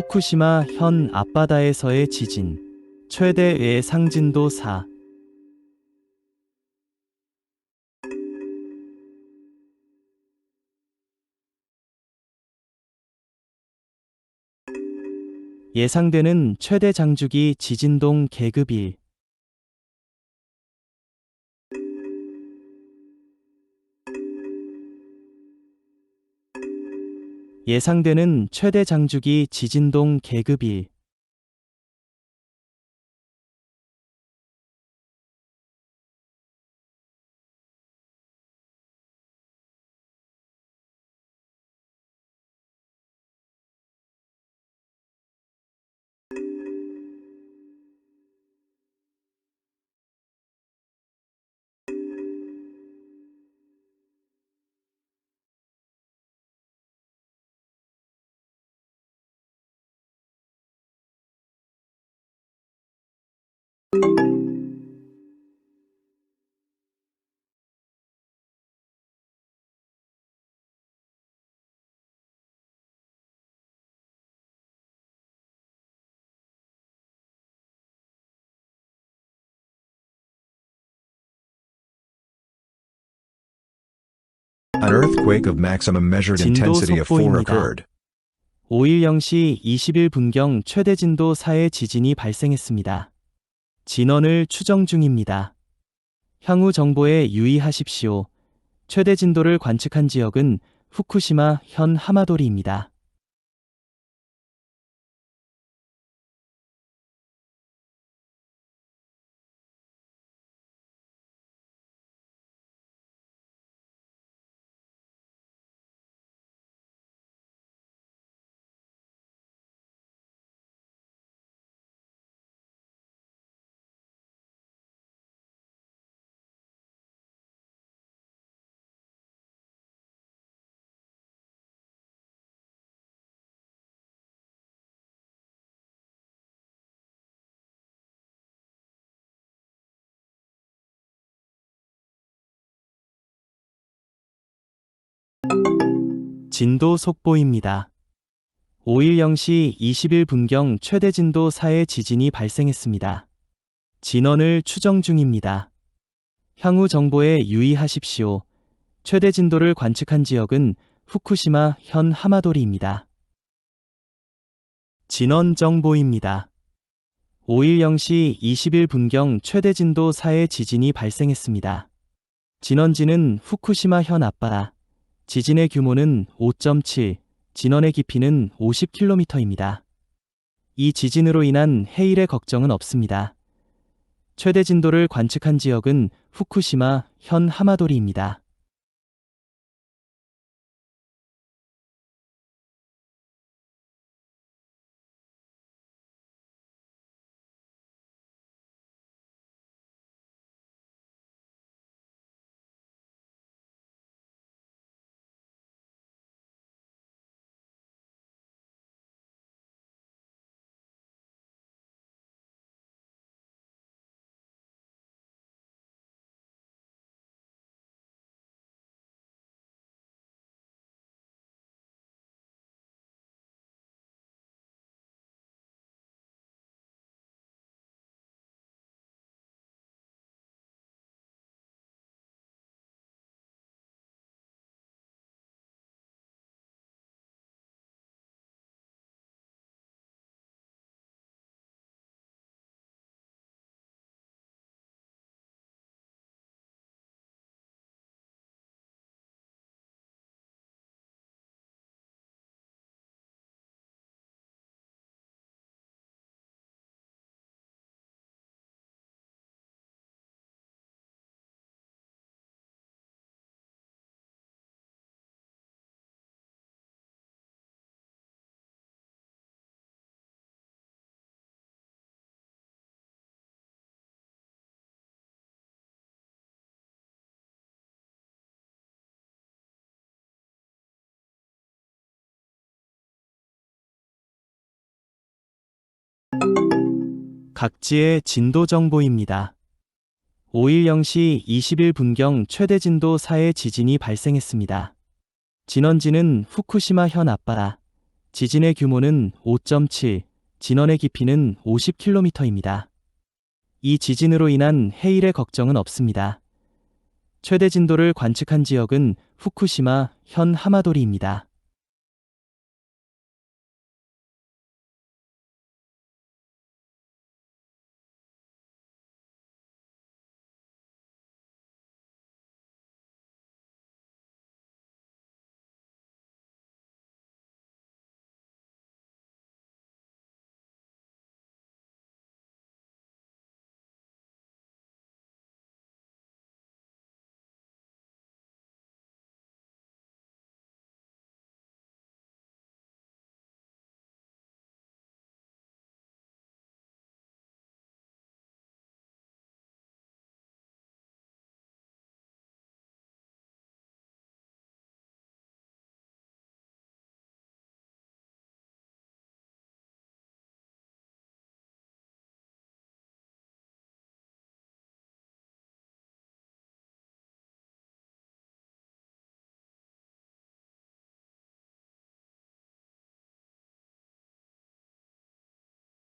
후쿠시마 현 앞바다에서의 지진. 최대의 상진도 4. 예상되는 최대 장주기 지진동 계급 1. 예상되는 최대 장주기 지진동 계급 1. An earthquake of maximum measured intensity of 4 속보입니다. occurred. 5일 0시 20일 분경 최대 진도 4의 지진이 발생했습니다. 진원을 추정 중입니다. 향후 정보에 유의하십시오. 최대 진도를 관측한 지역은 후쿠시마 현 하마도리입니다. 진도 속보입니다. 5일 0시 20일 분경 최대 진도 4의 지진이 발생했습니다. 진원을 추정 중입니다. 향후 정보에 유의하십시오. 최대 진도를 관측한 지역은 후쿠시마 현 하마도리입니다. 진원 정보입니다. 5일 0시 20일 분경 최대 진도 4의 지진이 발생했습니다. 진원지는 후쿠시마 현 앞바다. 지진의 규모는 5.7, 진원의 깊이는 50km입니다. 이 지진으로 인한 해일의 걱정은 없습니다. 최대 진도를 관측한 지역은 후쿠시마 현 하마도리입니다. 각지의 진도 정보입니다. 5일 0시 20일 분경 최대 진도 4의 지진이 발생했습니다. 진원지는 후쿠시마 현 앞바다. 지진의 규모는 5.7, 진원의 깊이는 50km입니다. 이 지진으로 인한 해일의 걱정은 없습니다. 최대 진도를 관측한 지역은 후쿠시마 현 하마도리입니다.